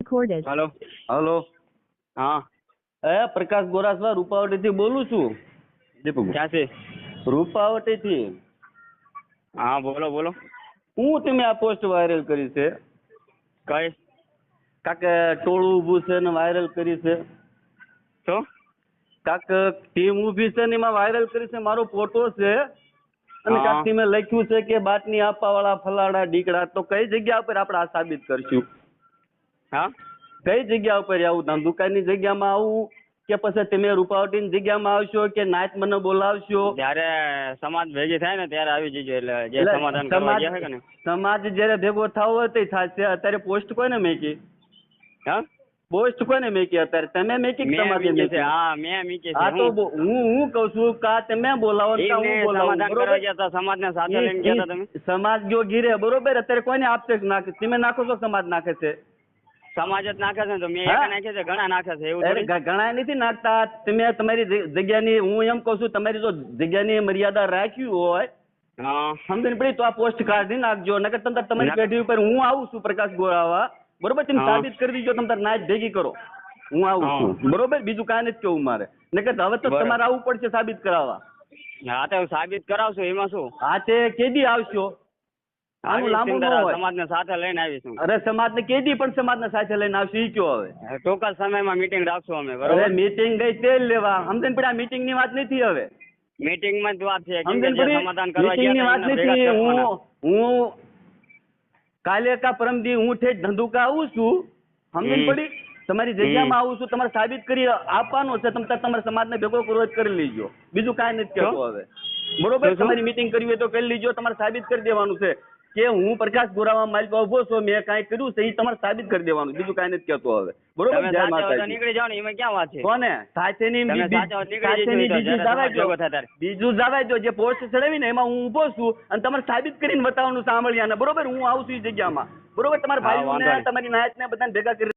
recorded. Hello hello હા. એ પ્રકાશ ગોરાસવા રૂપાવટી થી બોલું છું. દીપક ક્યાંથી? રૂપાવટી થી હા બોલો બોલો. હું તમે આ પોસ્ટ વાયરલ કરી છે? કઈ? કાક ટોળું ઊભું છે ને વાયરલ કરી છે? તો? કાક ટીમ ઊભી છે ને એમાં વાયરલ કરી છે? મારો ફોટો છે. અને કાક ટીમે લખ્યું છે કે બાટની આપવા વાળા ફલાડા ડીકડા તો કઈ જગ્યા ઉપર આપણે આ સાબિત કરશું? હા? કઈ જગ્યા ઉપર આવું? ધંધુકાની જગ્યામાં આવું? કે પછી તમે રૂપાવટીની જગ્યામાં આવશો કે નાચ મને બોલાવશો? જ્યારે સમાજ ભેગી થાય ને ત્યારે આવી જજો એટલે જે સમાધાન કરવા સમાજ ગયા છે ને સમાજ જયારે ભેગો થવો હોય તો થશે. અત્યારે પોસ્ટ કોને મેકી? હા? પોસ્ટ કોને મેકી અત્યારે? તમે મેકી સમાજે મીકી હા મેં મેકી હા તો હું હું કઉ છું કા તમે બોલાવો કા હું બોલાવું બરોબર? સમાજને સાથે લઈને ગયા તમે? સમાજ જો ગીરે બરોબર? અત્યારે કોને આપશે નાખે? તમે નાખો છો સમાજ નાખે છે? સમાજ જ નાખે છે ને તો મેં. એક નાખે છે ઘણા નાખે છે એવું ઘણા નથી નાખતા. તમે તમારી જગ્યાની હું એમ કહું છું તમારી જો જગ્યાની મર્યાદા રાખી હોય સમજણ પડી તો આ પોસ્ટ કાઢી નાખજો. નકર તમ તમારી પેઢી ઉપર હું આવું છું પ્રકાશ ગોળાવા બરોબર? તમે સાબિત કરી દીજો તમે તાર નાચ ભેગી કરો. હું આવું છું. બરોબર? બીજું કાંઈ નથી કેવું મારે. નકર હવે તો તમારે આવવું પડશે સાબિત કરાવવા. હા તો સાબિત કરાવશો એમાં શું? હા તે કેદી આવશો? સમાજને સાથે લઈને આવીશું. અરે સમાજને કેદી પણ સમાજને સાથે લઈને આવશે ઈ કયો હવે? ટૂંક સમયમાં મીટિંગ રાખશું અમે બરોબર? મીટિંગ ગઈ તેલ લેવા. સમજણ પડી આ મીટિંગની વાત નથી હવે. મીટિંગમાં જ વાત છે કેમ કે સમજણ જે પડી? સમાધાન કરવા મીટિંગની વાત હતા એમને ભેગા નથી હું હું કાલે કા પરમદી હું ઠેઠ ધંધુકા આવું છું. સમજણ પડી? તમારી જગ્યામાં આવું છું તમારે સાબિત કરી આપવાનું છે તમે તમારે તમારા સમાજને ભેગો કરવો કરી લેજો. બીજું કાંઈ નથી કહેતો હવે. બરોબર? તમારી મીટિંગ કરવી હોય તો કરી લેજો તમારે સાબિત કરી દેવાનું છે. કે હું પ્રકાશ ગોરાવા પાસે ઊભો છું મેં કાંઈ કર્યું છે એ તમારે સાબિત કરી દેવાનું. બીજું કાંઈ નથી કહેતો હવે. બરોબર જય માતાજી. નીકળી જાઓ ને એમાં ક્યાં વાત છે? કોને? સાથેની બીજું જવાય. બીજું જવાય દો જે પોસ્ટ ચડાવી ને એમાં હું ઊભો છું અને તમારે સાબિત કરીને બતાવવાનું સાંભળ્યા બરોબર? હું આવું છું એ જગ્યામાં. બરોબર? તમારા ભાઈ તમારી નાયક ને બધાને ભેગા કરી